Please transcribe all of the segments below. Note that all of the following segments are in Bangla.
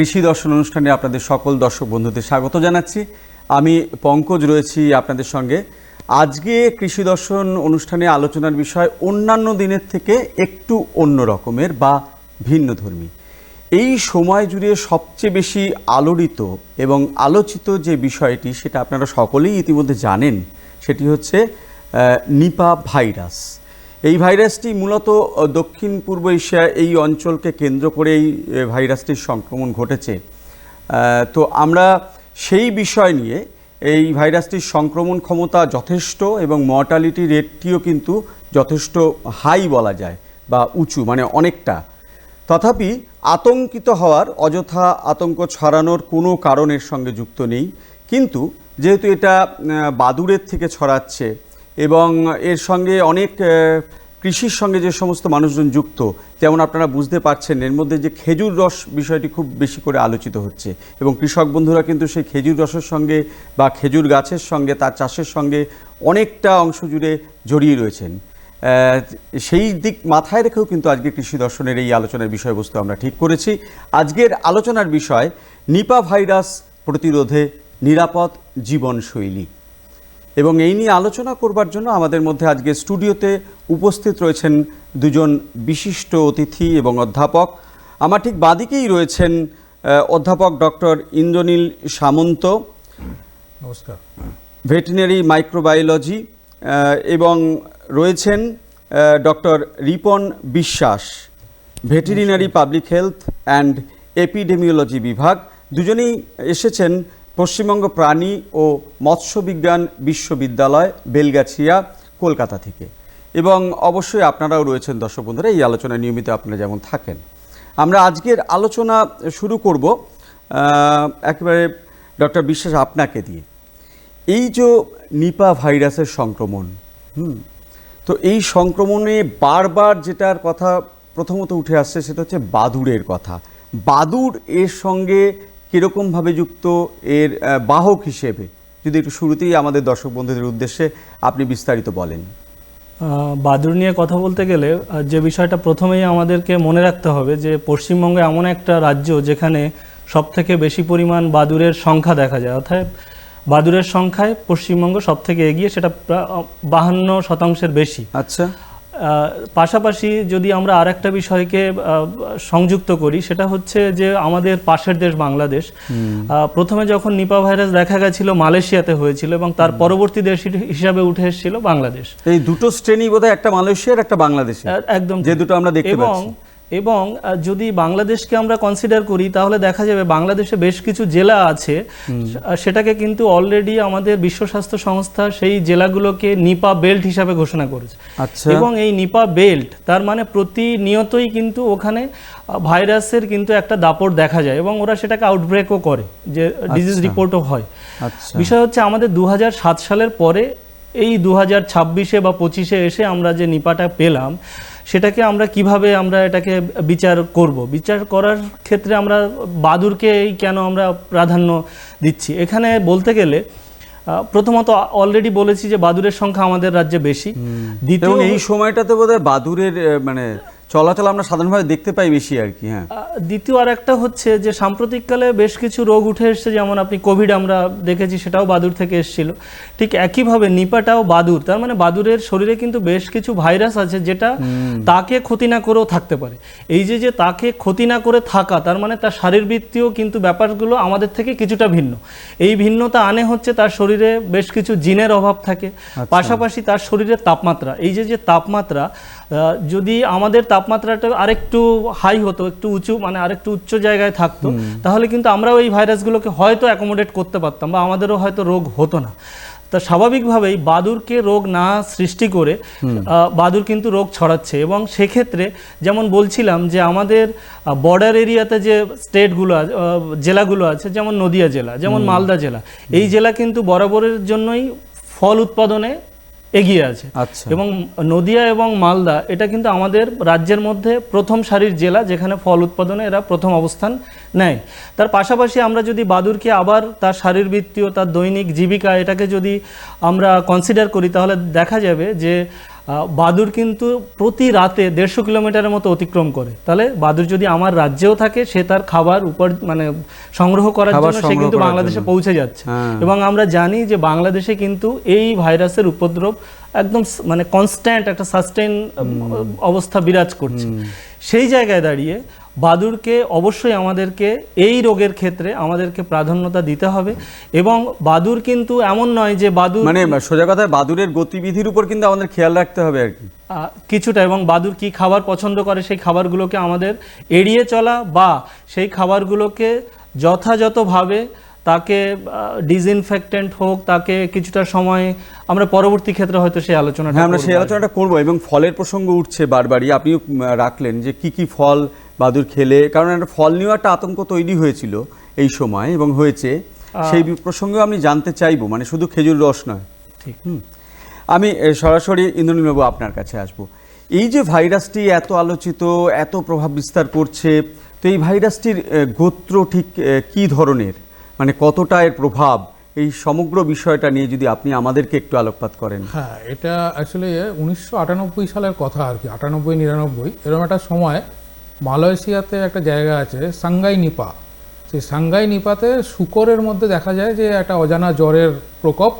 কৃষি দর্শন অনুষ্ঠানে আপনাদের সকল দর্শক বন্ধুদের স্বাগত জানাচ্ছি। আমি পঙ্কজ রয়েছি আপনাদের সঙ্গে। আজকে কৃষি দর্শন অনুষ্ঠানে আলোচনার বিষয় অন্যান্য দিনের থেকে একটু অন্য রকমের বা ভিন্ন ধর্মী। এই সময় জুড়ে সবচেয়ে বেশি আলোড়িত এবং আলোচিত যে বিষয়টি, সেটা আপনারা সকলেই ইতিমধ্যে জানেন, সেটি হচ্ছে নিপা ভাইরাস। এই ভাইরাসটি মূলত দক্ষিণ পূর্ব এশিয়া এই অঞ্চলকে কেন্দ্র করেই আহ, ভাইরাসটির সংক্রমণ ঘটেছে। তো আমরা সেই বিষয় নিয়ে এই ভাইরাসটির সংক্রমণ ক্ষমতা যথেষ্ট এবং মর্টালিটি রেটটিও কিন্তু যথেষ্ট হাই বলা যায় বা উঁচু মানে অনেকটা। তথাপি আতঙ্কিত হওয়ার অযথা আতঙ্ক ছড়ানোর কোনো কারণের সঙ্গে যুক্ত নেই। কিন্তু যেহেতু এটা আহ, বাদুড়ের থেকে ছড়াচ্ছে এবং এর সঙ্গে অনেক কৃষির সঙ্গে যে সমস্ত মানুষজন যুক্ত যেমন আপনারা বুঝতে পারছেন, এর মধ্যে যে খেজুর রস বিষয়টি খুব বেশি করে আলোচিত হচ্ছে। এবং কৃষক বন্ধুরা কিন্তু সেই খেজুর রসের সঙ্গে বা খেজুর গাছের সঙ্গে, তার চাষের সঙ্গে অনেকটা অংশ জুড়ে জড়িয়ে রয়েছেন। সেই দিক মাথায় রেখেও কিন্তু আজকে কৃষি দর্শনের এই আলোচনার বিষয়বস্তু আমরা ঠিক করেছি। আজকের আলোচনার বিষয়, নিপা ভাইরাস প্রতিরোধে নিরাপদ জীবনশৈলী। এবং এই নিয়ে আলোচনা করবার জন্য আমাদের মধ্যে আজকে স্টুডিওতে উপস্থিত রয়েছেন দুজন বিশিষ্ট অতিথি এবং অধ্যাপক। আমার ঠিক বাদিকেই রয়েছেন অধ্যাপক ডক্টর ইন্দ্রনীল সামন্ত নমস্কার। ভেটেরিনারি মাইক্রোবায়োলজি এবং রয়েছেন doctor Ripon Biswas veterinary public health and epidemiology বিভাগ। দুজনেই এসেছেন পশ্চিমবঙ্গ প্রাণী ও মৎস্যবিজ্ঞান বিশ্ববিদ্যালয়, বেলগাছিয়া, কলকাতা থেকে। এবং অবশ্যই আপনারাও রয়েছেন দর্শক বন্ধুরা, এই আলোচনায় নিয়মিত আপনারা যেমন থাকেন। আমরা আজকের আলোচনা শুরু করব একেবারে ডক্টর বিশ্বাস আপনাকে দিয়ে। এই যে নিপা ভাইরাসের সংক্রমণ, হুম, তো এই সংক্রমণে বারবার যেটার কথা প্রথমত উঠে আসছে সেটা হচ্ছে বাদুড়ের কথা। বাদুড় এর সঙ্গে কীরকমভাবে যুক্ত এর বাহক হিসেবে? যদি একটু শুরুতেই আমাদের দর্শক বন্ধুদের উদ্দেশ্যে আপনি বিস্তারিত বলেন। বাদুড় নিয়ে কথা বলতে গেলে যে বিষয়টা প্রথমেই আমাদেরকে মনে রাখতে হবে যে পশ্চিমবঙ্গ এমন একটা রাজ্য যেখানে সব থেকে বেশি পরিমাণ বাদুড়ের সংখ্যা দেখা যায়। অর্থাৎ বাদুড়ের সংখ্যায় পশ্চিমবঙ্গ সব থেকে এগিয়ে সেটা বাহান্ন শতাংশের বেশি। আচ্ছা। পাশাপাশি যদি আমরা আর একটা বিষয়কে সংযুক্ত করি সেটা হচ্ছে যে আমাদের পাশের দেশ বাংলাদেশ আহ, প্রথমে যখন নিপা ভাইরাস দেখা গেছিল মালয়েশিয়াতে হয়েছিল এবং তার পরবর্তী দেশ হিসাবে উঠে এসেছিল বাংলাদেশ। এই দুটো শ্রেণি বোধহয় একটা মালয়েশিয়ার একটা বাংলাদেশ একদম যে দুটো আমরা দেখতে এবং এবং যদি বাংলাদেশকে আমরা কনসিডার করি তাহলে দেখা যাবে বাংলাদেশে বেশ কিছু জেলা আছে। সেটাকে কিন্তু অলরেডি আমাদের বিশ্ব স্বাস্থ্য সংস্থা সেই জেলাগুলোকে নিপা বেল্ট হিসাবে ঘোষণা করেছে। আচ্ছা। এবং এই নিপা বেল্ট তার মানে প্রতিনিয়তই কিন্তু ওখানে ভাইরাসের কিন্তু একটা দাপট দেখা যায় এবং ওরা সেটাকে আউটব্রেকও করে যে ডিজিজ রিপোর্টও হয়। আচ্ছা। বিষয় হচ্ছে আমাদের দু হাজার সাত সালের পরে এই দু হাজার ছাব্বিশে বা পঁচিশে এসে আমরা যে নিপাটা পেলাম সেটাকে আমরা কীভাবে আমরা এটাকে বিচার করব? বিচার করার ক্ষেত্রে আমরা বাদুরকেই কেন আমরা প্রাধান্য দিচ্ছি? এখানে বলতে গেলে প্রথমত অলরেডি বলেছি যে বাদুরের সংখ্যা আমাদের রাজ্যে বেশি। দ্বিতীয় এই সময়টাতে বোধহয় বাদুরের মানে চলাচল আমরা সাধারণভাবে দেখতে পাই বেশি আর কি হ্যাঁ। দ্বিতীয় আর একটা হচ্ছে যে সাম্প্রতিককালে বেশ কিছু রোগ উঠে এসেছে যেমন আপনি কোভিড আমরা দেখেছি সেটাও বাদুর থেকে এসেছিল। ঠিক একইভাবে নিপাটাও বাদুর তার মানে বাদুরের শরীরে কিন্তু বেশ কিছু ভাইরাস আছে যেটা তাকে ক্ষতি না করেও থাকতে পারে। এই যে যে তাকে ক্ষতি না করে থাকা তার মানে তার শারীরবৃত্তীয় কিন্তু ব্যাপারগুলো আমাদের থেকে কিছুটা ভিন্ন। এই ভিন্নতা আনে হচ্ছে তার শরীরে বেশ কিছু জিনের অভাব থাকে। পাশাপাশি তার শরীরের তাপমাত্রা। এই যে যে তাপমাত্রা যদি আমাদের তাপমাত্রাটা আরেকটু হাই হতো একটু উঁচু মানে আরেকটু উচ্চ জায়গায় থাকতো তাহলে কিন্তু আমরাও এই ভাইরাসগুলোকে হয়তো অ্যাকোমোডেট করতে পারতাম বা আমাদেরও হয়তো রোগ হতো না। তা স্বাভাবিকভাবেই বাদুরকে রোগ না সৃষ্টি করে বাদুর কিন্তু রোগ ছড়াচ্ছে এবং সেক্ষেত্রে যেমন বলছিলাম যে আমাদের বর্ডার এরিয়াতে যে স্টেটগুলো জেলাগুলো আছে যেমন নদিয়া জেলা যেমন মালদা জেলা এই জেলা কিন্তু বরাবরের জন্যই ফল উৎপাদনে এগিয়ে আছে। আচ্ছা। এবং নদিয়া এবং মালদা এটা কিন্তু আমাদের রাজ্যের মধ্যে প্রথম সারির জেলা যেখানে ফল উৎপাদনে এরা প্রথম অবস্থান নেয়। তার পাশাপাশি আমরা যদি বাদুরকে আবার তার শারীরবৃত্তীয় তার দৈনিক জীবিকা এটাকে যদি আমরা কনসিডার করি তাহলে দেখা যাবে যে বাদুর কিন্তু প্রতি রাতে দেড়শো কিলোমিটারের মতো অতিক্রম করে। তাহলে বাদুর যদি আমার রাজ্যেও থাকে সে তার খাবার উপর মানে সংগ্রহ করার জন্য সে কিন্তু বাংলাদেশে পৌঁছে যাচ্ছে। হ্যাঁ। এবং আমরা জানি যে বাংলাদেশে কিন্তু এই ভাইরাসের উপদ্রব একদম মানে কনস্ট্যান্ট একটা সাস্টেন অবস্থা বিরাজ করছে। সেই জায়গায় দাঁড়িয়ে বাদুরকে অবশ্যই আমাদেরকে এই রোগের ক্ষেত্রে আমাদেরকে প্রাধান্যতা দিতে হবে এবং বাদুর কিন্তু এমন নয় যে বাদুর মানে সোজা কথায় বাদুরের গতিবিধির উপর কিন্তু আমাদের খেয়াল রাখতে হবে আর কি। কিছুটা এবং বাদুর কি খাবার পছন্দ করে সেই খাবারগুলোকে আমাদের এড়িয়ে চলা বা সেই খাবারগুলোকে যথাযথভাবে তাকে ডিসইনফেক্টেন্ট হোক তাকে কিছুটা সময় আমরা পরবর্তী ক্ষেত্রে হয়তো সেই আলোচনাটা হ্যাঁ আমরা সেই আলোচনাটা করব এবং ফলের প্রসঙ্গ উঠছে বারবারই। আপনিও রাখলেন যে কি কি ফল বাদুর খেলে কারণ একটা ফল নিয়েও একটা আতঙ্ক তৈরি হয়েছিল এই সময় এবং হয়েছে। সেই প্রসঙ্গেও আমি জানতে চাইব মানে শুধু খেজুর রস নয়। ঠিক। হুম। আমি সরাসরি ইন্দ্রনীলবাবু আপনার কাছে আসব। এই যে ভাইরাসটি এত আলোচিত এত প্রভাব বিস্তার করছে তো এই ভাইরাসটির গোত্র ঠিক কি ধরনের? মানে কতটা এর প্রভাব? এই সমগ্র বিষয়টা নিয়ে যদি আপনি আমাদেরকে একটু আলোকপাত করেন। হ্যাঁ এটা অ্যাকচুয়ালি উনিশশো আটানব্বই সালের কথা আর কি আটানব্বই নিরানব্বই এরকম একটা সময় মালয়েশিয়াতে একটা জায়গা আছে সাংগাই নিপা। সেই সাংগাই নিপাতে শুকরের মধ্যে দেখা যায় যে একটা অজানা জ্বরের প্রকোপ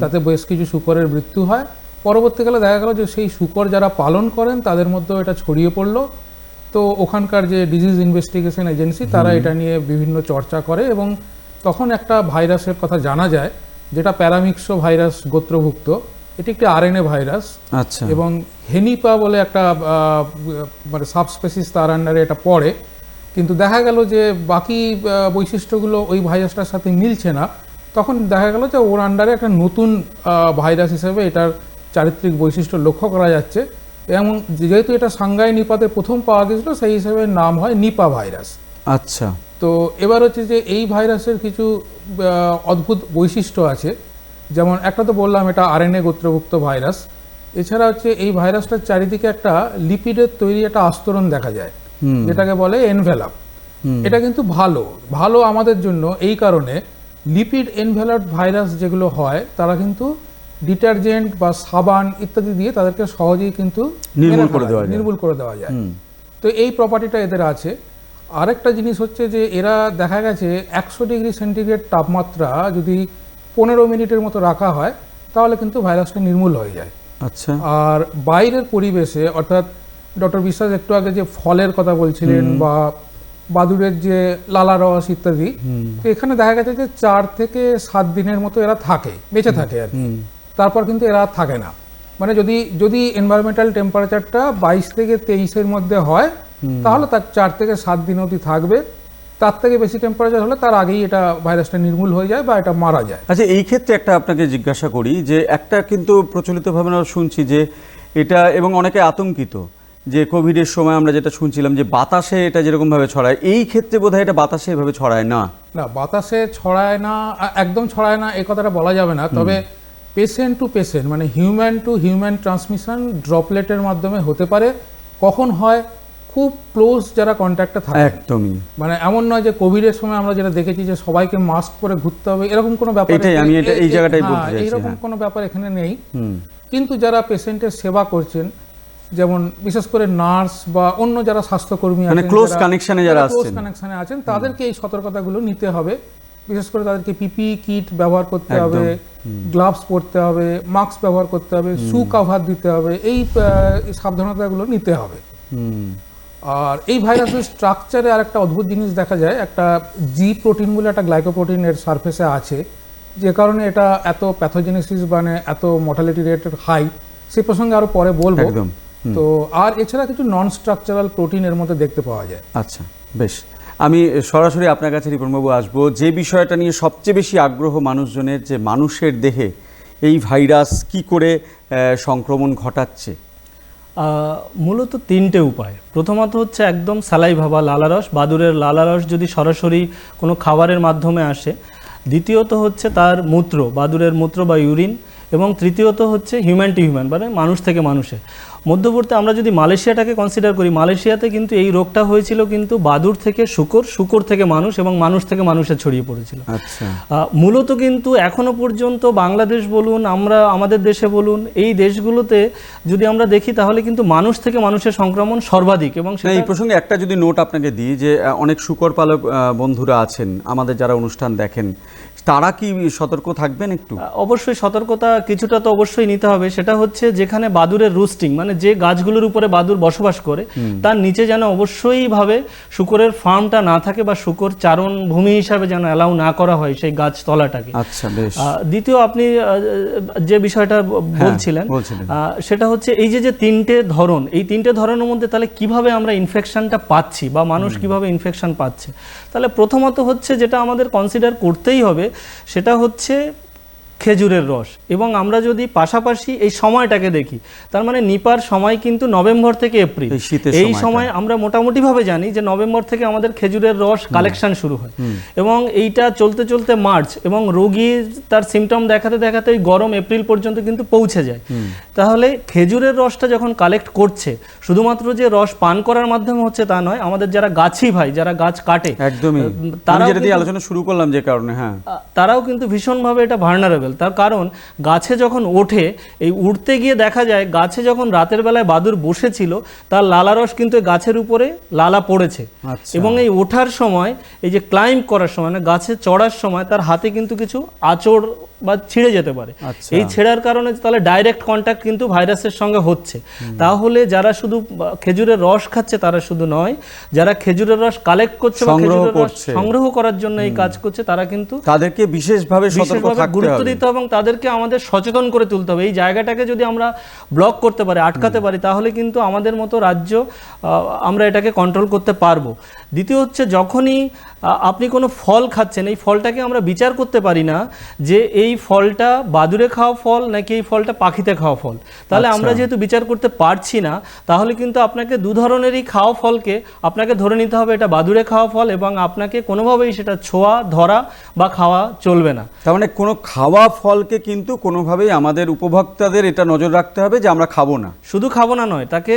তাতে বেশ কিছু শুকরের মৃত্যু হয়। পরবর্তীকালে দেখা গেল যে সেই শুকর যারা পালন করেন তাদের মধ্যেও এটা ছড়িয়ে পড়ল। তো ওখানকার যে ডিজিজ ইনভেস্টিগেশন এজেন্সি তারা এটা নিয়ে বিভিন্ন চর্চা করে এবং তখন একটা ভাইরাসের কথা জানা যায় যেটা প্যারামিক্সো ভাইরাস গোত্রভুক্ত। এটি একটি আরএনএ ভাইরাস আচ্ছা। এবং হেনিপা বলে একটা মানে সাবস্পেসিস তার আন্ডারে এটা পড়ে। কিন্তু দেখা গেল যে বাকি বৈশিষ্ট্যগুলো ওই ভাইরাসটার সাথে মিলছে না। তখন দেখা গেল যে ওর আন্ডারে একটা নতুন ভাইরাস হিসেবে এটার চারিত্রিক বৈশিষ্ট্য লক্ষ্য করা যাচ্ছে। এবং যেহেতু এটা সাংগাই নিপাতে প্রথম পাওয়া গেছিল সেই হিসেবে নাম হয় নিপা ভাইরাস আচ্ছা। তো এবার হচ্ছে যে এই ভাইরাসের কিছু অদ্ভুত বৈশিষ্ট্য আছে। যেমন একটা তো বললাম এটা আরএনএ গোত্রভুক্ত ভাইরাস। এছাড়া হচ্ছে এই ভাইরাসটার চারিদিকে একটা লিপিডের তৈরি একটা আস্তরণ দেখা যায় যেটাকে বলে এনভেলাপ। এটা কিন্তু ভালো ভালো আমাদের জন্য এই কারণে লিপিড এনভেলাপ ভাইরাস যেগুলো হয় তারা কিন্তু ডিটারজেন্ট বা সাবান ইত্যাদি দিয়ে তাদেরকে সহজেই কিন্তু নির্মূল করে দেওয়া যায়। নির্মূল করে দেওয়া যায়। তো এই প্রপার্টিটা এদের আছে। আরেকটা জিনিস হচ্ছে যে এরা দেখা গেছে একশো ডিগ্রি সেন্টিগ্রেড তাপমাত্রা যদি পনেরো মিনিটের মতো রাখা হয় তাহলে কিন্তু ভাইরাসটা নির্মূল হয়ে যায়। আচ্ছা। আর বাইরের পরিবেশে অর্থাৎ ডক্টর বিশ্বাস একটু আগে যে ফলের কথা বলছিলেন বা বাদুড়ের যে লালা রস ইত্যাদি তো এখানে দেখা গেছে যে চার থেকে সাত দিনের মতো এরা থাকে বেঁচে থাকে আর কি। তারপর কিন্তু এরা থাকে না। মানে যদি যদি এনভায়রনমেন্টাল টেম্পারেচারটা বাইশ থেকে তেইশের মধ্যে হয় তাহলে তার চার থেকে সাত দিন অবধি থাকবে। তার থেকে বেশি টেম্পারেচার হলে তার আগেই এটা ভাইরাসটা নির্মূল হয়ে যায় বা এটা মারা যায়। আচ্ছা এই ক্ষেত্রে একটা আপনাকে জিজ্ঞাসা করি যে একটা কিন্তু প্রচলিতভাবে আমরা শুনছি যে এটা এবং অনেকে আতঙ্কিত যে কোভিডের সময় আমরা যেটা শুনছিলাম যে বাতাসে এটা যেরকমভাবে ছড়ায় এই ক্ষেত্রে বোধহয় এটা বাতাসে এভাবে ছড়ায় না। না বাতাসে ছড়ায় না একদম ছড়ায় না এ কথাটা বলা যাবে না। তবে পেশেন্ট টু পেশেন্ট মানে হিউম্যান টু হিউম্যান ট্রান্সমিশন ড্রপলেটের মাধ্যমে হতে পারে। কখন হয়? খুব ক্লোজ যারা কন্ট্যাক্টে থাকে। একদমই। মানে এমন নয় যে কোভিডের সময় আমরা যেটা দেখেছি যে সবাইকে মাস্ক পরে ঘুরতে হবে এরকম কোনো ব্যাপার এটাই, আমি এটা- এই জায়গাটাই হ্যাঁ, বলতে চাইছি, এইরকম হ্যাঁ। কোনো ব্যাপার এখানে নেই। কিন্তু যারা পেশেন্টের সেবা করছেন যেমন বিশেষ করে নার্স বা অন্য যারা স্বাস্থ্যকর্মী মানে আছেন connection এ যারা ক্লোজ আসছেন। কানেকশনে আছেন তাদেরকে এই সতর্কতাগুলো নিতে হবে। বিশেষ করে তাদেরকে পিপি কিট ব্যবহার করতে হবে গ্লাভস পরতে হবে মাস্ক ব্যবহার করতে হবে শু কাভার দিতে হবে এই এই সাবধানতাগুলো নিতে হবে। হুম। আর এই ভাইরাসের স্ট্রাকচারে আর একটা অদ্ভুত জিনিস দেখা যায় একটা জি প্রোটিন বলে একটা গ্লাইকোপ্রোটিন এর সারফেসে আছে যে কারণে এটা এত প্যাথোজেনেসিস মানে এত মর্টালিটি রেট হাই সে প্রসঙ্গে আরও পরে বলব। একদম তো আর এছাড়া কিছু নন স্ট্রাকচারাল প্রোটিন এর মধ্যে দেখতে পাওয়া যায়। আচ্ছা বেশ। আমি সরাসরি আপনার কাছে রিপনবাবু আসব যে বিষয়টা নিয়ে সবচেয়ে বেশি আগ্রহ মানুষজনের যে মানুষের দেহে এই ভাইরাস কি করে সংক্রমণ ঘটাচ্ছে। মূলত তিনটে উপায়। প্রথমত হচ্ছে একদম সালাই ভাবা লালারস বাদুরের লালারস যদি সরাসরি কোনো খাবারের মাধ্যমে আসে। দ্বিতীয়ত হচ্ছে তার মূত্র, বাদুরের মূত্র বা ইউরিন। এবং তৃতীয়ত হচ্ছে হিউম্যান টু হিউম্যান মানে মানুষ থেকে মানুষে মধ্যবর্তী আমরা যদি মালয়েশিয়াটাকে কনসিডার করি মালয়েশিয়াতে কিন্তু এই রোগটা হয়েছিল কিন্তু বাদুর থেকে শুকর শুকর থেকে মানুষ এবং মানুষ থেকে মানুষে ছড়িয়ে পড়েছিল। আচ্ছা। মূলত কিন্তু এখনও পর্যন্ত বাংলাদেশ বলুন আমরা আমাদের দেশে বলুন এই দেশগুলোতে যদি আমরা দেখি তাহলে কিন্তু মানুষ থেকে মানুষের সংক্রমণ সর্বাধিক এবং এই প্রসঙ্গে একটা যদি নোট আপনাকে দিই যে অনেক শুকর পালক বন্ধুরা আছেন আমাদের যারা অনুষ্ঠান দেখেন তারা কি সতর্ক থাকবেন একটু? অবশ্যই সতর্কতা কিছুটা তো অবশ্যই নিতে হবে সেটা হচ্ছে যেখানে বাদুরের রুস্টিং মানে যে গাছগুলোর উপরে বাদুর বসবাস করে তার নিচে যেন অবশ্যই ভাবে শুকরের ফার্মটা না থাকে বা শুকর চারণ ভূমি হিসাবে যেন অ্যালাউ না করা হয় সেই গাছ তলাটাকে। আচ্ছা বেশ। দ্বিতীয় আপনি যে বিষয়টা বলছিলেন বলছিলেন। আহ, সেটা হচ্ছে এই যে যে তিনটে ধরন এই তিনটে ধরনের মধ্যে তাহলে কীভাবে আমরা ইনফেকশনটা পাচ্ছি বা মানুষ কীভাবে ইনফেকশন পাচ্ছে? তাহলে প্রথমত হচ্ছে যেটা আমাদের কনসিডার করতেই হবে সেটা হচ্ছে খেজুরের রস। এবং আমরা যদি পাশাপাশি এই সময়টাকে দেখি তার মানে নিপার সময় কিন্তু নভেম্বর থেকে এপ্রিল। এই এই সময় আমরা মোটামুটি ভাবে জানি যে নভেম্বর থেকে আমাদের খেজুরের রস কালেকশন শুরু হয়। এবং এইটা চলতে চলতে মার্চ এবং রোগী তার সিমটম দেখাতে দেখাতে ওই গরম এপ্রিল পর্যন্ত কিন্তু পৌঁছে যায়। তাহলে খেজুরের রসটা যখন কালেক্ট করছে শুধুমাত্র যে রস পান করার মাধ্যমে হচ্ছে তা নয় আমাদের যারা গাছি ভাই যারা গাছ কাটে একদমই। দিয়ে আলোচনা শুরু করলাম যে কারণে হ্যাঁ। তারাও কিন্তু ভীষণভাবে এটা ভার্নারেবল তার কারণ গাছে যখন ওঠে এই উঠতে গিয়ে দেখা যায় গাছে যখন রাতের বেলায় বাদুর বসেছিল তার লালারস কিন্তু এই গাছের উপরে লালা পড়েছে আচ্ছা। এবং এই ওঠার সময় এই যে ক্লাইম্ব করার সময় মানে গাছে চড়ার সময় তার হাতে কিন্তু কিছু আঁচড় বা ছিঁড়ে যেতে পারে। আচ্ছা। এই ছেঁড়ার কারণে তাহলে ডাইরেক্ট কন্ট্যাক্ট কিন্তু ভাইরাসের সঙ্গে হচ্ছে। তাহলে যারা শুধু খেজুরের রস খাচ্ছে তারা শুধু নয় যারা খেজুরের রস কালেক্ট করছে বা সংগ্রহ খেজুরের রস করছে। সংগ্রহ করার জন্য এই কাজ করছে তারা কিন্তু তাদেরকে বিশেষভাবে সতর্ক থাকতে গুরুত্ব দিতে হবে এবং তাদেরকে আমাদের সচেতন করে তুলতে হবে। এই জায়গাটাকে যদি আমরা ব্লক করতে পারি আটকাতে পারি তাহলে কিন্তু আমাদের মতো রাজ্য আমরা এটাকে কন্ট্রোল করতে পারব। দ্বিতীয় হচ্ছে যখনই আপনি কোনো ফল খাচ্ছেন এই ফলটাকে আমরা বিচার করতে পারি না যে এই ফলটা বাদুরে খাওয়া ফল নাকি এই ফলটা পাখিতে খাওয়া ফল? তাহলে আমরা যেহেতু বিচার করতে পারছি না তাহলে কিন্তু আপনাকে দু ধরনেরই খাওয়া ফলকে আপনাকে ধরে নিতে হবে এটা বাদুরে খাওয়া ফল এবং আপনাকে কোনোভাবেই সেটা ছোঁয়া ধরা বা খাওয়া চলবে না। তার মানে কোনো খাওয়া ফলকে কিন্তু কোনোভাবেই আমাদের উপভোক্তাদের এটা নজর রাখতে হবে যে আমরা খাব না। শুধু খাব না নয় তাকে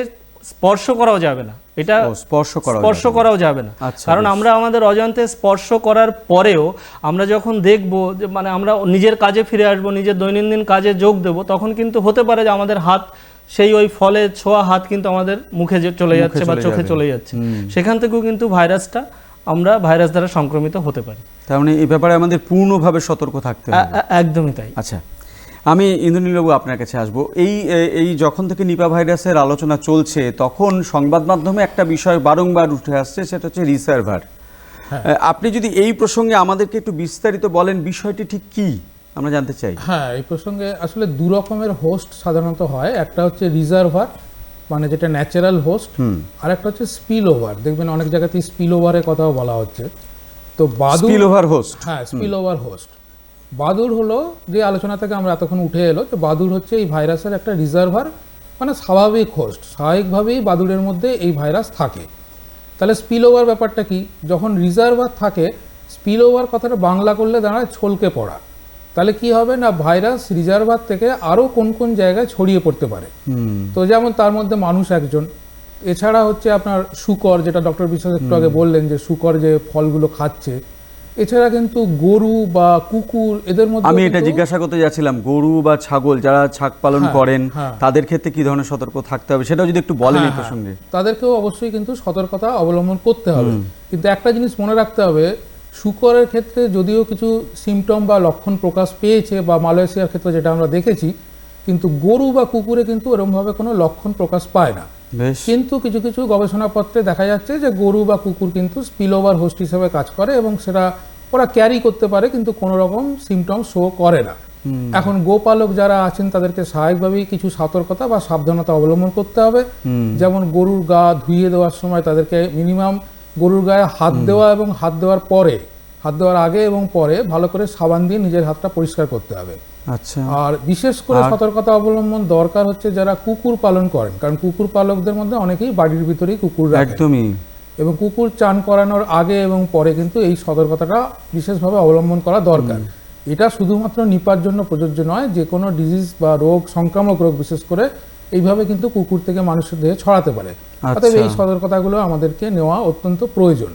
স্পর্শ করাও যাবে না। এটা স্পর্শ করা স্পর্শ করাও যাবে না। আচ্ছা, কারণ আমরা আমাদের অজান্তে স্পর্শ করার পরেও আমরা যখন দেখব যে মানে আমরা নিজের কাজে ফিরে আসব নিজের দৈনন্দিন কাজে যোগ দেব তখন কিন্তু হতে পারে যে আমাদের হাত সেই ওই ফলে ছোঁয়া হাত কিন্তু আমাদের মুখে চলে যাচ্ছে বা চোখে চলে যাচ্ছে। সেখান থেকেও কিন্তু ভাইরাসটা আমরা ভাইরাস দ্বারা সংক্রমিত হতে পারি। তার মানে এই ব্যাপারে আমাদের পূর্ণভাবে সতর্ক থাকতে হবে। একদমই তাই। আচ্ছা আমি ইন্দ্রনীলবাবু আপনার কাছে আসব। এই এই যখন থেকে নিপা ভাইরাসের আলোচনা চলছে তখন সংবাদ মাধ্যমে একটা বিষয় বারংবার উঠে আসছে সেটা হচ্ছে রিসার্ভার আপনি যদি এই প্রসঙ্গে আমাদেরকে একটু বিস্তারিত বলেন বিষয়টি ঠিক কি? আমরা জানতে চাই। হ্যাঁ এই প্রসঙ্গে আসলে দু রকমের হোস্ট সাধারণত হয়। একটা হচ্ছে রিজার্ভার মানে যেটা ন্যাচারাল হোস্ট আর একটা হচ্ছে স্পিল ওভার দেখবেন অনেক জায়গাতেই স্পিল ওভারের কথাও বলা হচ্ছে। তো বাদুর স্পিল ওভার হোস্ট হ্যাঁ স্পিল ওভার হোস্ট বাদুর হলো যে আলোচনা থেকে আমরা এতক্ষণ উঠে এলো যে বাদুর হচ্ছে এই ভাইরাসের একটা রিজার্ভার মানে স্বাভাবিক হোস্ট স্বাভাবিকভাবেই বাদুড়ের মধ্যে এই ভাইরাস থাকে। তাহলে স্পিল ওভার ব্যাপারটা কি? যখন রিজার্ভার থাকে স্পিল ওভার কথাটা বাংলা করলে দাঁড়ায় ছলকে পড়া। তাহলে কি হবে না ভাইরাস রিজার্ভার থেকে আরও কোন কোন জায়গায় ছড়িয়ে পড়তে পারে। তো যেমন তার মধ্যে মানুষ একজন। এছাড়া হচ্ছে আপনার শুকর যেটা ডক্টর বিশ্বাস একটু আগে বললেন যে শুকর যে ফলগুলো খাচ্ছে এছাড়া কিন্তু গরু বা কুকুর এদের মধ্যে আমি এটা জিজ্ঞাসা করতে যাচ্ছিলাম গরু বা ছাগল যারা ছাগ পালন হ্যাঁ, করেন হ্যাঁ। তাদের ক্ষেত্রে কি ধরনের সতর্ক থাকতে হবে? সেটাও যদি একটু বলেন এই হ্যাঁ, প্রসঙ্গে। তাদেরকেও অবশ্যই কিন্তু সতর্কতা অবলম্বন করতে হবে। কিন্তু একটা জিনিস মনে রাখতে হবে শুকরের ক্ষেত্রে যদিও কিছু সিমটম বা লক্ষণ প্রকাশ পেয়েছে বা মালয়েশিয়ার ক্ষেত্রে যেটা আমরা দেখেছি কিন্তু গরু বা কুকুরে কিন্তু এরমভাবে কোনো লক্ষণ প্রকাশ পায় না। কিন্তু কিছু কিছু গবেষণাপত্রে দেখা যাচ্ছে যে গরু বা কুকুর কিন্তু স্পিল ওভার হোস্ট হিসেবে কাজ করে এবং সেটা ওরা ক্যারি করতে পারে কিন্তু কোনো রকম সিমটম শো করে না। এখন গোপালক যারা আছেন তাদেরকে স্বাভাবিকভাবেই কিছু সতর্কতা বা সাবধানতা অবলম্বন করতে হবে। যেমন গরুর গা ধুইয়ে দেওয়ার সময় তাদেরকে মিনিমাম গরুর গায়ে হাত দেওয়া এবং হাত দেওয়ার পরে হাত দেওয়ার আগে এবং পরে ভালো করে সাবান দিয়ে নিজের হাতটা পরিষ্কার করতে হবে। আচ্ছা। আর বিশেষ করে সতর্কতা অবলম্বন দরকার হচ্ছে যারা কুকুর পালন করেন কারণ কুকুর পালকদের মধ্যে অনেকেই বাড়ির ভিতরেই কুকুর একদমই। এবং কুকুর চান করানোর আগে এবং পরে কিন্তু এই সতর্কতাটা বিশেষভাবে অবলম্বন করা দরকার। এটা শুধুমাত্র নিপার জন্য প্রযোজ্য নয় যে কোনো ডিজিজ বা রোগ সংক্রামক রোগ বিশেষ করে এইভাবে কিন্তু কুকুর থেকে মানুষের দেহে ছড়াতে পারে। আচ্ছা। অতএব এই সতর্কতাগুলো আমাদেরকে নেওয়া অত্যন্ত প্রয়োজন।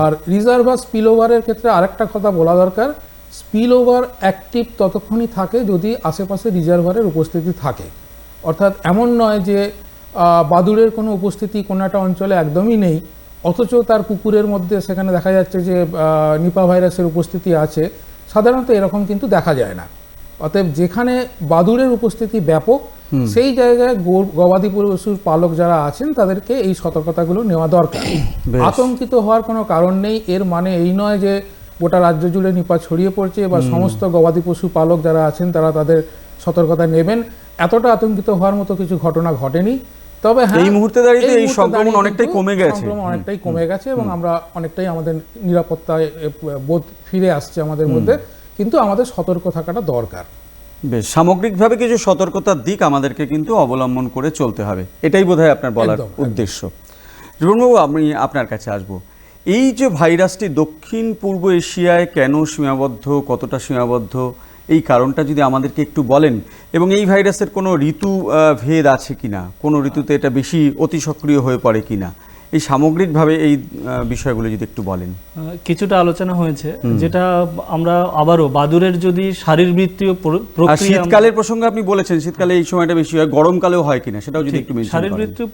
আর রিজার্ভ বা স্পিল ওভারের ক্ষেত্রে আরেকটা কথা বলা দরকার। স্পিল ওভার অ্যাক্টিভ ততক্ষণই থাকে যদি আশেপাশে রিজার্ভারের উপস্থিতি থাকে। অর্থাৎ এমন নয় যে বাদুড়ের কোনো উপস্থিতি কোনো একটা অঞ্চলে একদমই নেই, অথচ তার কুকুরের মধ্যে সেখানে দেখা যাচ্ছে যে নিপা ভাইরাসের উপস্থিতি আছে। সাধারণত এরকম কিন্তু দেখা যায় না। অতএব যেখানে বাদুড়ের উপস্থিতি ব্যাপক সেই জায়গায় গবাদি পশুর পালক যারা আছেন তাদেরকে এই সতর্কতাগুলো নেওয়া দরকার। আতঙ্কিত হওয়ার কোনো কারণ নেই। এর মানে এই নয় যে গোটা রাজ্য জুড়ে নিপা ছড়িয়ে পড়ছে বা সমস্ত গবাদি পশু পালক যারা আছেন তারা তাদের সতর্কতা নেবেন। এতটা আতঙ্কিত হওয়ার মতো কিছু ঘটনা ঘটেনি। তবে হ্যাঁ এই মুহূর্তে দাঁড়িয়ে এই সংক্রমণ অনেকটাই কমে গেছে। সংক্রমণ অনেকটাই কমে গেছে এবং আমরা অনেকটাই আমাদের নিরাপত্তায় বোধ ফিরে আসছে আমাদের মধ্যে। কিন্তু আমাদের সতর্ক থাকাটা দরকার। বেশ সামগ্রিকভাবে কিছু সতর্কতার দিক আমাদেরকে কিন্তু অবলম্বন করে চলতে হবে। এটাই বোধহয় আপনার বলার। উদ্দেশ্য। জীবনবাবু আমি আপনার কাছে আসব। এই যে ভাইরাসটি দক্ষিণ পূর্ব এশিয়ায় কেন সীমাবদ্ধ কতটা সীমাবদ্ধ এই কারণটা যদি আমাদেরকে একটু বলেন এবং এই ভাইরাসের কোনো ঋতু ভেদ আছে কিনা? কোনো ঋতুতে এটা বেশি অতি সক্রিয় হয়ে পড়ে কিনা? এই সামগ্রিকভাবে এই বিষয়গুলো যদি একটু বলেন। কিছুটা আলোচনা হয়েছে যেটা আমরা আবারও বাদুরের যদি শারীরবৃত্তীয় প্রক্রিয়া শীতকালের প্রসঙ্গে আপনি বলেছেন শীতকালে এই সময়টা বেশি হয় গরমকালেও হয় কিনা সেটাও যদি একটু শারীরবৃত্তীয়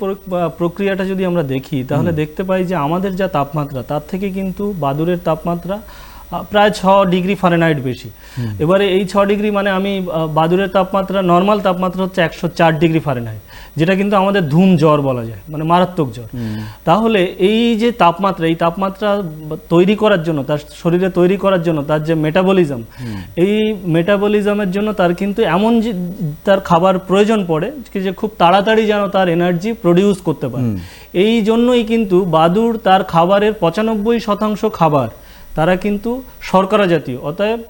প্রক্রিয়াটা যদি আমরা দেখি তাহলে দেখতে পাই যে আমাদের যা তাপমাত্রা তার থেকে কিন্তু বাদুরের তাপমাত্রা প্রায় ছ ডিগ্রি ফারেনহাইট বেশি। এবারে এই ছ ডিগ্রি মানে আমি বাদুরের তাপমাত্রা নর্মাল তাপমাত্রা হচ্ছে একশো চার ডিগ্রি ফারেনহাইট যেটা কিন্তু আমাদের ধুম জ্বর বলা যায় মানে মারাত্মক জ্বর। তাহলে এই যে তাপমাত্রা এই তাপমাত্রা তৈরি করার জন্য তার শরীরে তৈরি করার জন্য তার যে মেটাবলিজম এই মেটাবলিজমের জন্য তার কিন্তু এমন যে তার খাবার প্রয়োজন পড়ে কি যে খুব তাড়াতাড়ি যেন তার এনার্জি প্রডিউস করতে পারে। এই জন্যই কিন্তু বাদুড় তার খাবারের পঁচানব্বই শতাংশ খাবার তারা কিন্তু শর্করা জাতীয় অতএব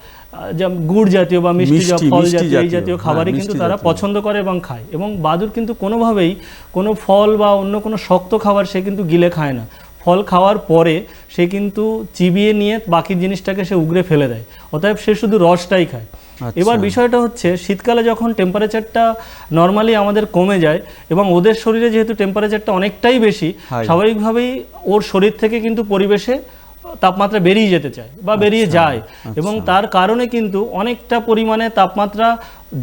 গুড় জাতীয় বা মিষ্টি ফল জাতীয় এই জাতীয়, জাতীয় হ্যাঁ, খাবারই কিন্তু তারা পছন্দ করে এবং খায়। এবং বাদুর কিন্তু কোনোভাবেই কোনো ফল বা অন্য কোনো শক্ত খাবার সে কিন্তু গিলে খায় না। ফল খাওয়ার পরে সে কিন্তু চিবিয়ে নিয়ে বাকি জিনিসটাকে সে উগরে ফেলে দেয়। অতএব সে শুধু রসটাই খায়। আচ্ছা। এবার বিষয়টা হচ্ছে শীতকালে যখন টেম্পারেচারটা নর্মালি আমাদের কমে যায় এবং ওদের শরীরে যেহেতু টেম্পারেচারটা অনেকটাই বেশি স্বাভাবিকভাবেই ওর শরীর থেকে কিন্তু পরিবেশে তাপমাত্রা বেরিয়ে যেতে চায় বা বেরিয়ে যায়। এবং তার কারণে কিন্তু অনেকটা পরিমাণে তাপমাত্রা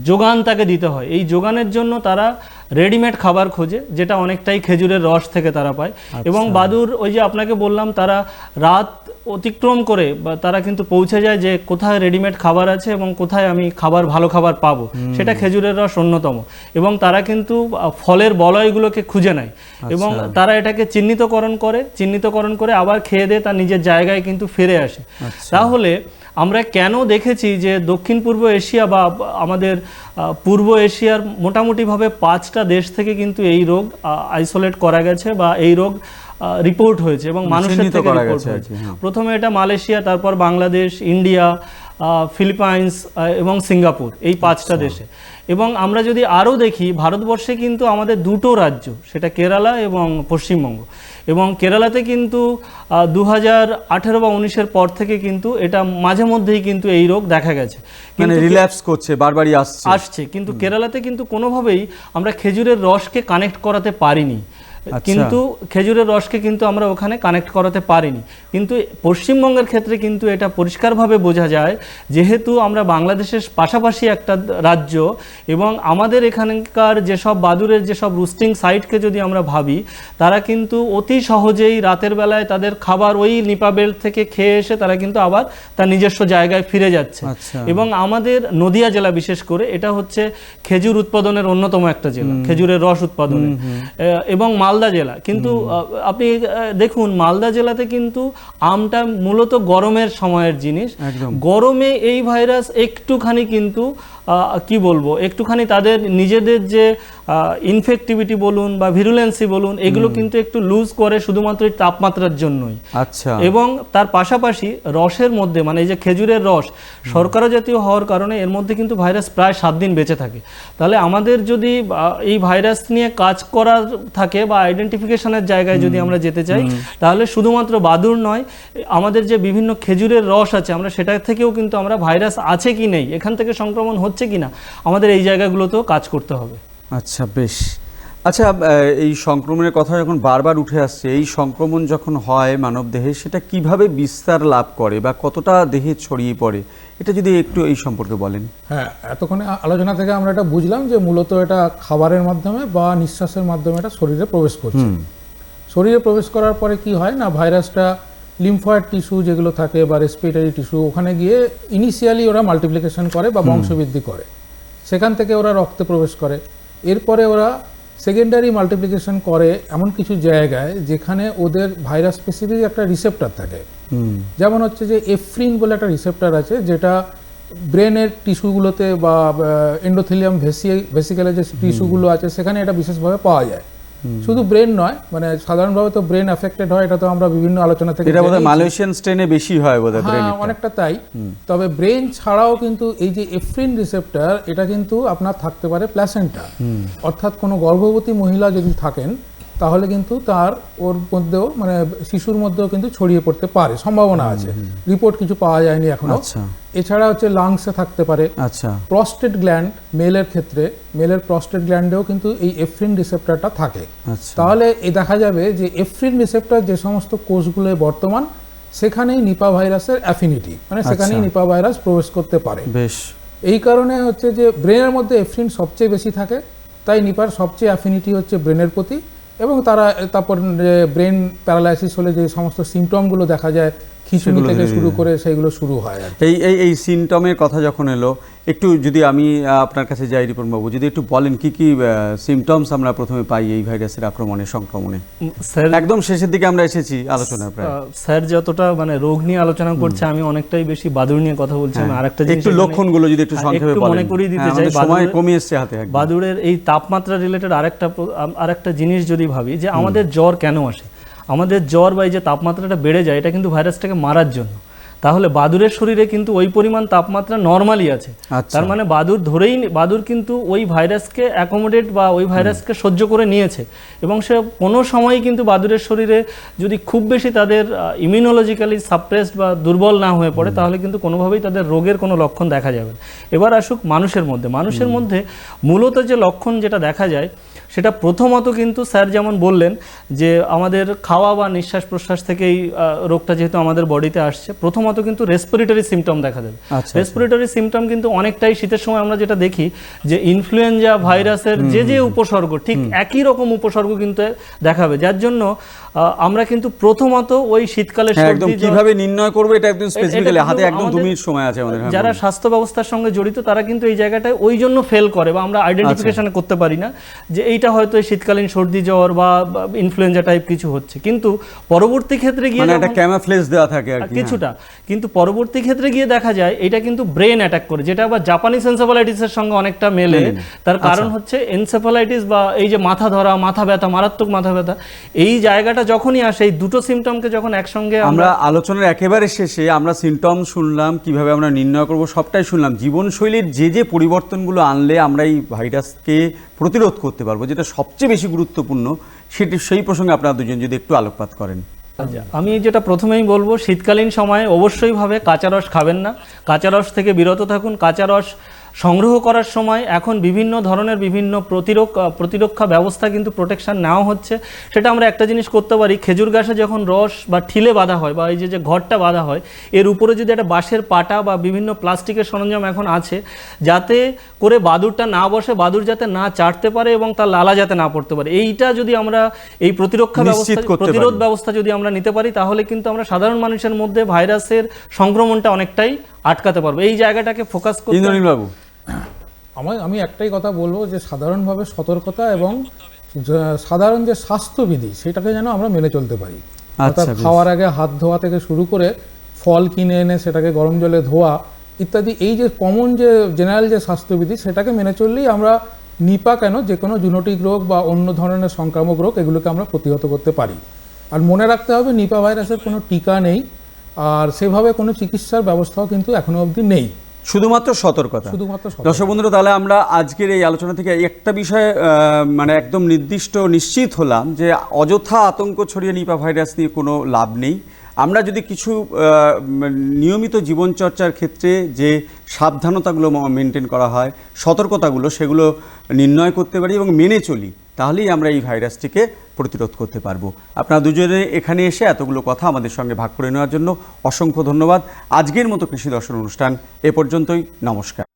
যোগান তাকে দিতে হয়। এই যোগানের জন্য তারা রেডিমেড খাবার খোঁজে যেটা অনেকটাই খেজুরের রস থেকে তারা পায়। এবং বাদুর ওই যে আপনাকে বললাম তারা রাত অতিক্রম করে বা তারা কিন্তু পৌঁছে যায় যে কোথায় রেডিমেড খাবার আছে এবং কোথায় আমি খাবার ভালো খাবার পাবো। সেটা খেজুরের রস অন্যতম। এবং তারা কিন্তু ফলের বলয়গুলোকে খুঁজে নেয়। এবং তারা এটাকে চিহ্নিতকরণ করে চিহ্নিতকরণ করে আবার খেয়ে দিয়ে তার নিজের জায়গায় কিন্তু ফিরে আসে। তাহলে আমরা কেন দেখেছি যে দক্ষিণ পূর্ব এশিয়া বা আমাদের পূর্ব এশিয়ার মোটামুটিভাবে পাঁচটা দেশ থেকে কিন্তু এই রোগ আইসোলেট করা গেছে বা এই রোগ রিপোর্ট হয়েছে এবং মানুষের থেকে করা রিপোর্ট হয়েছে। হ্যাঁ। প্রথমে এটা মালয়েশিয়া তারপর বাংলাদেশ ইন্ডিয়া ফিলিপাইন্স এবং সিঙ্গাপুর এই পাঁচটা আচ্ছা। দেশে। এবং আমরা যদি আরও দেখি ভারতবর্ষে কিন্তু আমাদের দুটো রাজ্য সেটা কেরালা এবং পশ্চিমবঙ্গ। এবং কেরালাতে কিন্তু দু হাজার আঠেরো বা উনিশের পর থেকে কিন্তু এটা মাঝে মধ্যেই কিন্তু এই রোগ দেখা গেছে। মানে রিল্যাপস করছে বারবারই আসছে। আসছে। কিন্তু কেরালাতে কিন্তু কোনোভাবেই আমরা খেজুরের রসকে কানেক্ট করাতে পারিনি। কিন্তু খেজুরের রসকে কিন্তু আমরা ওখানে কানেক্ট করাতে পারিনি। কিন্তু পশ্চিমবঙ্গের ক্ষেত্রে কিন্তু এটা পরিষ্কারভাবে বোঝা যায় যেহেতু আমরা বাংলাদেশের পাশাপাশি একটা রাজ্য এবং আমাদের এখানকার যেসব বাদুরের যেসব রুস্টিং সাইটকে যদি আমরা ভাবি তারা কিন্তু অতি সহজেই রাতের বেলায় তাদের খাবার ওই নিপা বেল্ট থেকে খেয়ে এসে তারা কিন্তু আবার তার নিজস্ব জায়গায় ফিরে যাচ্ছে। আচ্ছা। এবং আমাদের নদিয়া জেলা বিশেষ করে এটা হচ্ছে খেজুর উৎপাদনের অন্যতম একটা জেলা খেজুরের রস উৎপাদনে। এবং মালদা জেলা। কিন্তু আপনি দেখুন মালদা জেলাতে কিন্তু আমটা মূলত গরমের সময়ের জিনিস। গরমে এই ভাইরাস একটুখানি কিন্তু কি বলব একটুখানি তাদের নিজেদের যে ইনফেক্টিভিটি বলুন বা ভিরুলেন্সি বলুন এগুলো কিন্তু একটু লুজ করে শুধুমাত্র এই তাপমাত্রার জন্যই। আচ্ছা। এবং তার পাশাপাশি রসের মধ্যে মানে এই যে খেজুরের রস শর্করা জাতীয় হওয়ার কারণে এর মধ্যে কিন্তু ভাইরাস প্রায় সাত দিন বেঁচে থাকে। তাহলে আমাদের যদি এই ভাইরাস নিয়ে কাজ করার থাকে বা আইডেন্টিফিকেশনের জায়গায় যদি আমরা যেতে চাই তাহলে শুধুমাত্র বাদুর নয় আমাদের যে বিভিন্ন খেজুরের রস আছে আমরা সেটা থেকেও কিন্তু আমরা ভাইরাস আছে কি নেই এখান থেকে সংক্রমণ হচ্ছে কি না আমাদের এই জায়গাগুলোতেও কাজ করতে হবে। আচ্ছা বেশ। আচ্ছা এই সংক্রমণের কথা যখন বারবার উঠে আসছে এই সংক্রমণ যখন হয় মানব দেহে সেটা কীভাবে বিস্তার লাভ করে বা কতটা দেহে ছড়িয়ে পড়ে? এটা যদি একটু এই সম্পর্কে বলেন। হ্যাঁ এতক্ষণে আলোচনা থেকে আমরা এটা বুঝলাম যে মূলত এটা খাবারের মাধ্যমে বা নিঃশ্বাসের মাধ্যমে এটা শরীরে প্রবেশ করছে। শরীরে প্রবেশ করার পরে কি হয় না ভাইরাসটা লিম্ফয়েড টিস্যু যেগুলো থাকে বা রেসপিরেটরি টিস্যু ওখানে গিয়ে ইনিশিয়ালি ওরা মাল্টিপ্লিকেশন করে বা বংশবৃদ্ধি করে। সেখান থেকে ওরা রক্তে প্রবেশ করে। এরপরে ওরা সেকেন্ডারি মাল্টিপ্লিকেশন করে এমন কিছু জায়গায় যেখানে ওদের ভাইরাস স্পেসিফিক একটা রিসেপ্টার থাকে। যেমন হচ্ছে যে এফ্রিন বলে একটা রিসেপ্টার আছে যেটা ব্রেনের টিস্যুগুলোতে বা এন্ডোথিলিয়াম ভেসি ভেসিক্যালের যে টিস্যুগুলো আছে সেখানে এটা বিশেষভাবে পাওয়া যায়। শুধু ব্রেন নয় মানে সাধারণভাবে তো ব্রেন এফেক্টেড হয় এটা তো আমরা বিভিন্ন আলোচনা থেকে এটা বোধহয় মালয়েশিয়ান স্ট্রেনে বেশি হয় বোধহয় হ্যাঁ ব্রেনে অনেকটা তাই। তবে ব্রেন ছাড়াও কিন্তু এই যে এফ্রিন রিসেপ্টর এটা কিন্তু আপনার থাকতে পারে প্ল্যাসেন্টা অর্থাৎ কোনো গর্ভবতী মহিলা যদি থাকেন তাহলে কিন্তু তার ওর মধ্যেও মানে শিশুর মধ্যেও কিন্তু ছড়িয়ে পড়তে পারে সম্ভাবনা আছে। রিপোর্ট কিছু পাওয়া যায়নি এখনও। আচ্ছা। এছাড়া হচ্ছে লাংসে থাকতে পারে। আচ্ছা। প্রস্টেট গ্ল্যান্ড মেলের ক্ষেত্রে মেলের প্রস্টেট গ্ল্যান্ডেও কিন্তু এই এফ্রিন রিসেপ্টরটা থাকে। আচ্ছা। তাহলে এ দেখা যাবে যে এফ্রিন রিসেপ্টর যে সমস্ত কোষগুলোয় বর্তমান সেখানেই নিপা ভাইরাসের অ্যাফিনিটি মানে সেখানেই আচ্ছা। নিপা ভাইরাস প্রবেশ করতে পারে। বেশ। এই কারণে হচ্ছে যে ব্রেনের মধ্যে এফ্রিন সবচেয়ে বেশি থাকে তাই নিপার সবচেয়ে অ্যাফিনিটি হচ্ছে ব্রেনের প্রতি। এবং তারা তারপর ব্রেন প্যারালাইসিস হলে যে সমস্ত সিমটমগুলো দেখা যায় খিচুড়ি সেগুলো থেকে শুরু। করে সেইগুলো শুরু হয় এই এই এই সিমটমের কথা যখন এলো একটু যদি আমি আপনার কাছে যাই রিপনবাবু যদি একটু বলেন কি কি সিমটমস আমরা প্রথমে পাই এই ভাইরাসের আক্রমণে সংক্রমণে? স্যার একদম শেষের দিকে আমরা এসেছি আলোচনার প্রায়। স্যার যতটা মানে রোগ নিয়ে আলোচনা করছে আমি অনেকটাই বেশি বাদুর নিয়ে কথা বলছি আমি হ্যাঁ, আরেকটা জিনিস একটু লক্ষণগুলো যদি একটু সংক্ষেপে বলেন মনে করিয়ে দিতে হ্যাঁ, চাই সময় কমে এসছে হাতে। বাদুড়ের এই তাপমাত্রা রিলেটেড আরেকটা আরেকটা জিনিস যদি ভাবি যে আমাদের জ্বর কেন আসে? আমাদের জ্বর বা এই যে তাপমাত্রাটা বেড়ে যায় এটা কিন্তু ভাইরাসটাকে মারার জন্য। তাহলে বাদুরের শরীরে কিন্তু ওই পরিমাণ তাপমাত্রা নর্মালি আছে। আচ্ছা। তার মানে বাদুর ধরেই বাদুর কিন্তু ওই ভাইরাসকে অ্যাকোমোডেট বা ওই ভাইরাসকে সহ্য করে নিয়েছে। এবং সে কোনো সময়ই কিন্তু বাদুরের শরীরে যদি খুব বেশি তাদের ইমিউনোলজিক্যালি সাপ্রেসড বা দুর্বল না হয়ে পড়ে তাহলে কিন্তু কোনোভাবেই তাদের রোগের কোনো লক্ষণ দেখা যাবে। এবার আসুক মানুষের মধ্যে। মানুষের মধ্যে মূলত যে লক্ষণ যেটা দেখা যায় সেটা প্রথমত কিন্তু স্যার যেমন বললেন যে আমাদের খাওয়া বা নিঃশ্বাস প্রশ্বাস থেকেই আহ, রোগটা যেহেতু আমাদের বডিতে আসছে প্রথমত কিন্তু রেসপিরেটরি সিমটম দেখা যাবে আচ্ছা, রেসপিরেটরি সিমটম কিন্তু অনেকটাই শীতের সময় আমরা যেটা দেখি যে ইনফ্লুয়েঞ্জা ভাইরাসের যে যে উপসর্গ ঠিক একই রকম উপসর্গ কিন্তু দেখাবে যার জন্য আমরা কিন্তু প্রথমত ওই শীতকালে হ্যাঁ, একদম কীভাবে নির্ণয় করব এটা একদম স্পেসিফিক্যালি হাতে একদম দু মিনিট সময় আছে আমাদের হ্যাঁ, যারা স্বাস্থ্য ব্যবস্থার সঙ্গে জড়িত তারা কিন্তু এই জায়গাটায় ওই জন্য ফেল করে বা আমরা আইডেন্টিফিকেশন করতে পারি না যে এইটা হয়তো শীতকালীন সর্দি জ্বর বা ইনফ্লুয়েঞ্জা টাইপ কিছু হচ্ছে কিন্তু পরবর্তী ক্ষেত্রে গিয়ে মানে একটা ক্যামাফ্লেজ দেওয়া থাকে আর হ্যাঁ। কিছুটা কিন্তু পরবর্তী ক্ষেত্রে গিয়ে দেখা যায় এটা কিন্তু ব্রেন অ্যাটাক করে যেটা আবার জাপানি এর সঙ্গে অনেকটা মেলে। তার কারণ আচ্ছা। হচ্ছে এনসেফালাইটিস বা এই যে মাথা ধরা মাথা ব্যথা মারাত্মক মাথা ব্যথা এই জায়গাটা যখনই আসে এই দুটো সিমটমকে যখন একসঙ্গে আমরা আলোচনার একেবারে শেষে আমরা সিমটম শুনলাম কীভাবে আমরা নির্ণয় করব সবটাই শুনলাম জীবনশৈলীর যে যে পরিবর্তনগুলো আনলে আমরা এই ভাইরাসকে প্রতিরোধ করতে পারব যেটা সবচেয়ে বেশি গুরুত্বপূর্ণ সেটি সেই প্রসঙ্গে আপনারা দুজন যদি একটু আলোকপাত করেন। আচ্ছা, আমি যেটা প্রথমেই বলব শীতকালীন সময়ে অবশ্যইভাবে কাঁচা রস খাবেন না। কাঁচা রস থেকে বিরত থাকুন। কাঁচা রস সংগ্রহ করার সময় এখন বিভিন্ন ধরনের বিভিন্ন প্রতিরক্ষা প্রতিরক্ষা ব্যবস্থা কিন্তু প্রোটেকশন নেওয়া হচ্ছে। সেটা আমরা একটা জিনিস করতে পারি খেজুর গাছে যখন রস বা ঠিলে বাঁধা হয় বা এই যে যে ঘরটা বাঁধা হয় এর উপরে যদি একটা বাঁশের পাটা বা বিভিন্ন প্লাস্টিকের সরঞ্জাম এখন আছে যাতে করে বাদুরটা না বসে বাদুর যাতে না চাটতে পারে এবং তার লালা যাতে না পড়তে পারে। এইটা যদি আমরা এই প্রতিরক্ষা ব্যবস্থা প্রতিরোধ ব্যবস্থা যদি আমরা নিতে পারি তাহলে কিন্তু আমরা সাধারণ মানুষের মধ্যে ভাইরাসের সংক্রমণটা অনেকটাই আটকাতে পারব। এই জায়গাটাকে ফোকাস করতে ইন্দ্রনীল বাবু। আমার আমি একটাই কথা বলব যে সাধারণভাবে সতর্কতা এবং সাধারণ যে স্বাস্থ্যবিধি সেটাকে যেন আমরা মেনে চলতে পারি। অর্থাৎ খাওয়ার আগে হাত ধোয়া থেকে শুরু করে ফল কিনে এনে সেটাকে গরম জলে ধোয়া ইত্যাদি এই যে কমন যে জেনারেল যে স্বাস্থ্যবিধি সেটাকে মেনে চললেই আমরা নিপা কেন যে কোনো জুনোটিক রোগ বা অন্য ধরনের সংক্রামক রোগ এগুলোকে আমরা প্রতিহত করতে পারি। আর মনে রাখতে হবে নিপা ভাইরাসের কোনো টিকা নেই। আর সেভাবে কোনো চিকিৎসার ব্যবস্থাও কিন্তু এখনও অবধি নেই। শুধুমাত্র সতর্কতা। শুধুমাত্র। দর্শক বন্ধুরা তাহলে আমরা আজকের এই আলোচনা থেকে একটা বিষয়ে মানে একদম নির্দিষ্ট নিশ্চিত হলাম যে অযথা আতঙ্ক ছড়িয়ে নিপা ভাইরাস নিয়ে কোনো লাভ নেই। আমরা যদি কিছু আহ, নিয়মিত জীবনচর্চার ক্ষেত্রে যে সাবধানতাগুলো মেনটেন করা হয় সতর্কতাগুলো সেগুলো নির্ণয় করতে পারি এবং মেনে চলি। তাহলেই আমরা এই ভাইরাসটিকে প্রতিরোধ করতে পারব। আপনারা দুজনে এখানে এসে এতগুলো কথা আমাদের সঙ্গে ভাগ করে নেওয়ার জন্য অসংখ্য ধন্যবাদ। আজকের মতো কৃষি দর্শন অনুষ্ঠান এ পর্যন্তই। নমস্কার।